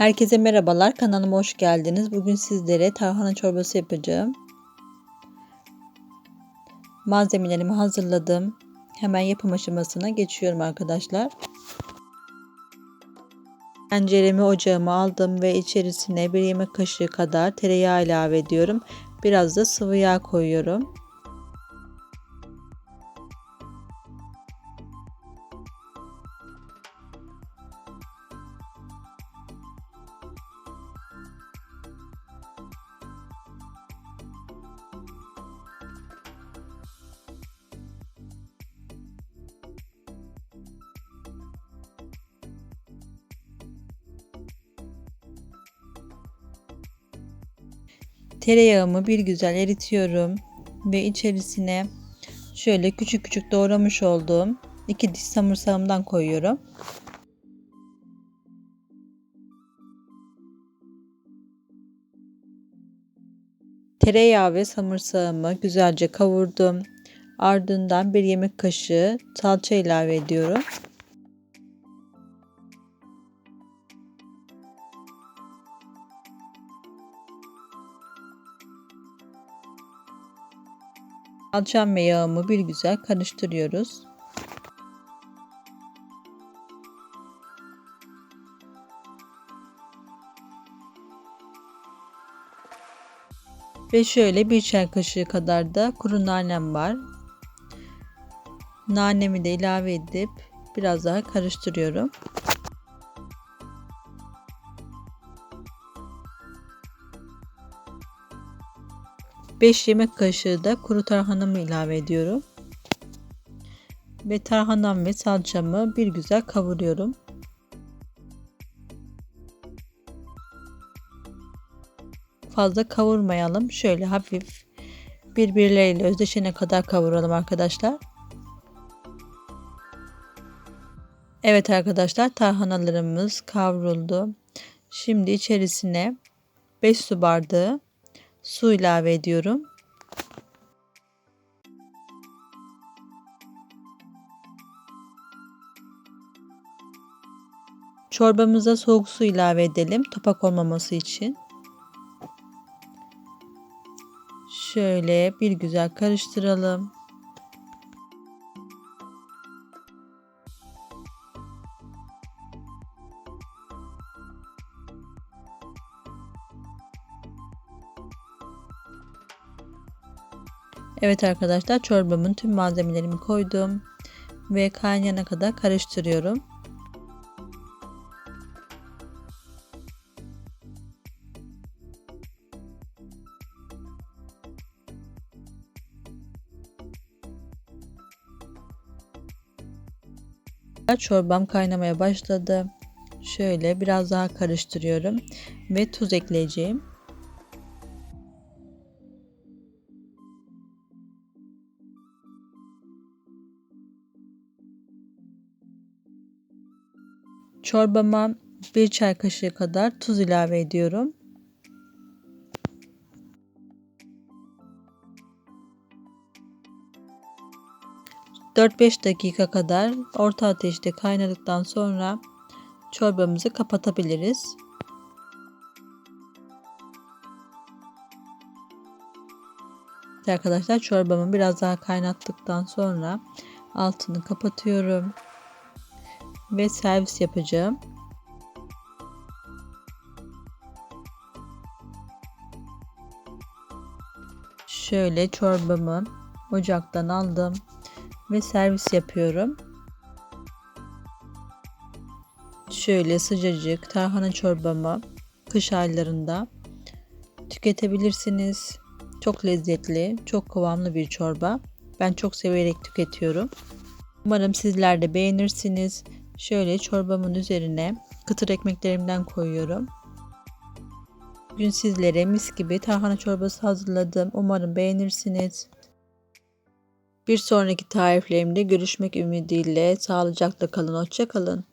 Herkese merhabalar. Kanalıma hoş geldiniz. Bugün sizlere tarhana çorbası yapacağım. Malzemelerimi hazırladım. Hemen yapım aşamasına geçiyorum arkadaşlar. Tenceremi ocağıma aldım ve içerisine bir yemek kaşığı kadar tereyağı ilave ediyorum. Biraz da sıvı yağ koyuyorum. Tereyağımı bir güzel eritiyorum ve içerisine şöyle küçük küçük doğramış olduğum iki diş samırsağımdan koyuyorum. Tereyağı ve samırsağımı güzelce kavurdum. Ardından bir yemek kaşığı salça ilave ediyorum. Salçam ve yağımı bir güzel karıştırıyoruz. Ve şöyle bir çay kaşığı kadar da kuru nanem var. Nanemi de ilave edip biraz daha karıştırıyorum. 5 yemek kaşığı da kuru tarhanamı ilave ediyorum. Ve tarhanam ve salçamı bir güzel kavuruyorum. Fazla kavurmayalım. Şöyle hafif birbirleriyle özdeşene kadar kavuralım arkadaşlar. Evet arkadaşlar tarhanalarımız kavruldu. Şimdi içerisine 5 su bardağı su ilave ediyorum. Çorbamıza soğuk su ilave edelim topak olmaması için. Şöyle bir güzel karıştıralım. Evet arkadaşlar çorbamın tüm malzemelerimi koydum ve kaynayana kadar karıştırıyorum. Çorbam kaynamaya başladı. Şöyle biraz daha karıştırıyorum ve tuz ekleyeceğim. Çorbama bir çay kaşığı kadar tuz ilave ediyorum. ...4-5 dakika kadar orta ateşte kaynadıktan sonra çorbamızı kapatabiliriz. Arkadaşlar çorbamı biraz daha kaynattıktan sonra altını kapatıyorum ve servis yapacağım. Şöyle çorbamı ocaktan aldım ve servis yapıyorum. Şöyle sıcacık tarhana çorbamı kış aylarında tüketebilirsiniz. Çok lezzetli, çok kıvamlı bir çorba. Ben çok severek tüketiyorum. Umarım sizler de beğenirsiniz. Şöyle çorbamın üzerine kıtır ekmeklerimden koyuyorum. Bugün sizlere mis gibi tarhana çorbası hazırladım. Umarım beğenirsiniz. Bir sonraki tariflerimde görüşmek ümidiyle sağlıcakla kalın, hoşça kalın.